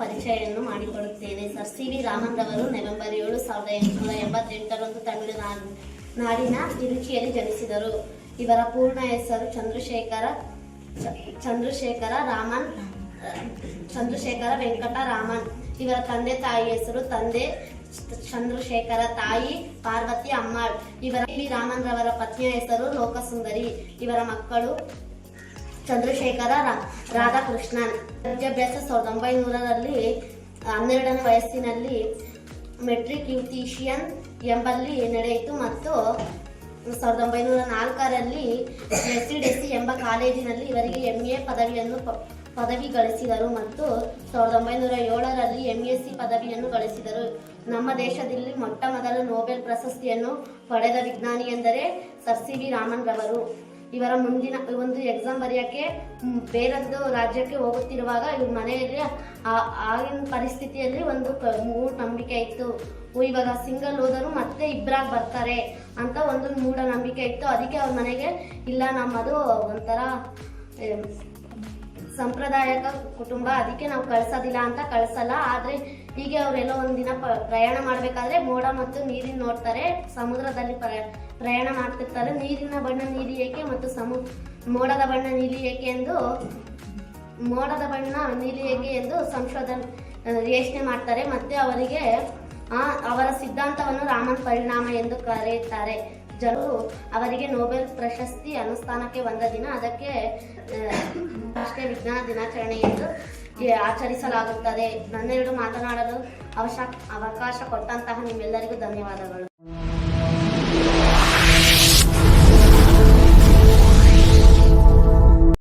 ಪರಿಚಯವನ್ನು ಮಾಡಿಕೊಡುತ್ತೇನೆ sir C V Raman ರವರು ನವೆಂಬರ್ ಏಳು ಸಾವಿರದ ಎಂಟುನೂರ ಎಂಬತ್ತೆಂಟರಂದು ತಮಿಳುನಾಡು ನಾಡಿನ ತಿರುಚಿಯಲ್ಲಿ ಜನಿಸಿದರು. ಇವರ ಪೂರ್ಣ ಹೆಸರು ಚಂದ್ರಶೇಖರ ಚಂದ್ರಶೇಖರ ರಾಮನ್, ಚಂದ್ರಶೇಖರ ವೆಂಕಟ ರಾಮನ್. ಇವರ ತಂದೆ ತಾಯಿ ಹೆಸರು ತಂದೆ ಚಂದ್ರಶೇಖರ, ತಾಯಿ ಪಾರ್ವತಿ ಅಮ್ಮಾಳ್. ಇವರ ವಿ ರಾಮನ್ ರವರ ಪತ್ನಿಯ ಹೆಸರು ಲೋಕಸುಂದರಿ. ಇವರ ಮಕ್ಕಳು ಚಂದ್ರಶೇಖರ ರಾಧಾಕೃಷ್ಣನ್. ವಿದ್ಯಾಭ್ಯಾಸ ಸಾವಿರದ ಒಂಬೈನೂರರಲ್ಲಿ, ಹನ್ನೆರಡನೇ ವಯಸ್ಸಿನಲ್ಲಿ ಮೆಟ್ರಿಕ್ ಯುಟಿಷಿಯನ್ ಎಂಬಲ್ಲಿ ನಡೆಯಿತು ಮತ್ತು ಸಾವಿರದ ಒಂಬೈನೂರ ನಾಲ್ಕರಲ್ಲಿ ರೆಸಿಡೆಸಿ ಎಂಬ ಕಾಲೇಜಿನಲ್ಲಿ ಇವರಿಗೆ ಎಂ ಎ ಪದವಿಯನ್ನು ಪದವಿ ಗಳಿಸಿದರು ಮತ್ತು ಸಾವಿರದ ಒಂಬೈನೂರ ಏಳರಲ್ಲಿ ಎಂ ಎಸ್ ಸಿ ಪದವಿಯನ್ನು ಗಳಿಸಿದರು. ನಮ್ಮ ದೇಶದಲ್ಲಿ ಮೊಟ್ಟ ಮೊದಲ ನೊಬೆಲ್ ಪ್ರಶಸ್ತಿಯನ್ನು ಪಡೆದ ವಿಜ್ಞಾನಿ ಎಂದರೆ ಸರ್ ಸಿ ವಿ ರಾಮನ್ ರವರು. ಇವರ ಮುಂದಿನ ಒಂದು ಎಕ್ಸಾಮ್ ಬರೆಯೋಕ್ಕೆ ಬೇರೊಂದು ರಾಜ್ಯಕ್ಕೆ ಹೋಗುತ್ತಿರುವಾಗ ಇವ್ರ ಮನೆಯಲ್ಲಿ ಆಗಿನ ಪರಿಸ್ಥಿತಿಯಲ್ಲಿ ಒಂದು ಮೂಢನಂಬಿಕೆ ಇತ್ತು. ಇವಾಗ ಸಿಂಗಲ್ ಹೋದರು ಮತ್ತೆ ಇಬ್ಬರಾಗಿ ಬರ್ತಾರೆ ಅಂತ ಒಂದು ಮೂಢನಂಬಿಕೆ ಇತ್ತು. ಅದಕ್ಕೆ ಅವ್ರ ಮನೆಗೆ, ಇಲ್ಲ ನಮ್ಮದು ಒಂಥರ ಸಂಪ್ರದಾಯಕ ಕುಟುಂಬ, ಅದಕ್ಕೆ ನಾವು ಕಳ್ಸೋದಿಲ್ಲ ಅಂತ ಕಳ್ಸಲ್ಲ. ಆದರೆ ಹೀಗೆ ಅವರೆಲ್ಲ ಒಂದಿನ ಪ- ಪ್ರಯಾಣ ಮಾಡಬೇಕಾದ್ರೆ ಮೋಡ ಮತ್ತು ನೀರಿನ ನೋಡ್ತಾರೆ. ಸಮುದ್ರದಲ್ಲಿ ಪ್ರ- ಪ್ರಯಾಣ ಮಾಡ್ತಿರ್ತಾರೆ. ನೀರಿನ ಬಣ್ಣ ನೀಲಿ ಏಕೆ ಮತ್ತು ಸಮು, ಮೋಡದ ಬಣ್ಣ ನೀಲಿ ಏಕೆ ಎಂದು, ಮೋಡದ ಬಣ್ಣ ನೀಲಿ ಏಕೆ ಎಂದು ಸಂಶೋಧನೆ ಯೋಚನೆ ಮಾಡ್ತಾರೆ. ಮತ್ತೆ ಅವರಿಗೆ ಅವರ ಸಿದ್ಧಾಂತವನ್ನು ರಾಮನ್ ಪರಿಣಾಮ ಎಂದು ಕರೆಯುತ್ತಾರೆ. ಜನರು ಅವರಿಗೆ ನೊಬೆಲ್ ಪ್ರಶಸ್ತಿ ಅನುಷ್ಠಾನಕ್ಕೆ ಬಂದ ದಿನ ಅದಕ್ಕೆ ರಾಷ್ಟ್ರೀಯ ವಿಜ್ಞಾನ ದಿನಾಚರಣೆ ಎಂದು ಆಚರಿಸಲಾಗುತ್ತದೆ. ನನ್ನೆರಡು ಮಾತನಾಡಲು ಅವಶ ಅವಕಾಶ ಕೊಟ್ಟಂತಹ ನಿಮ್ಮೆಲ್ಲರಿಗೂ ಧನ್ಯವಾದಗಳು.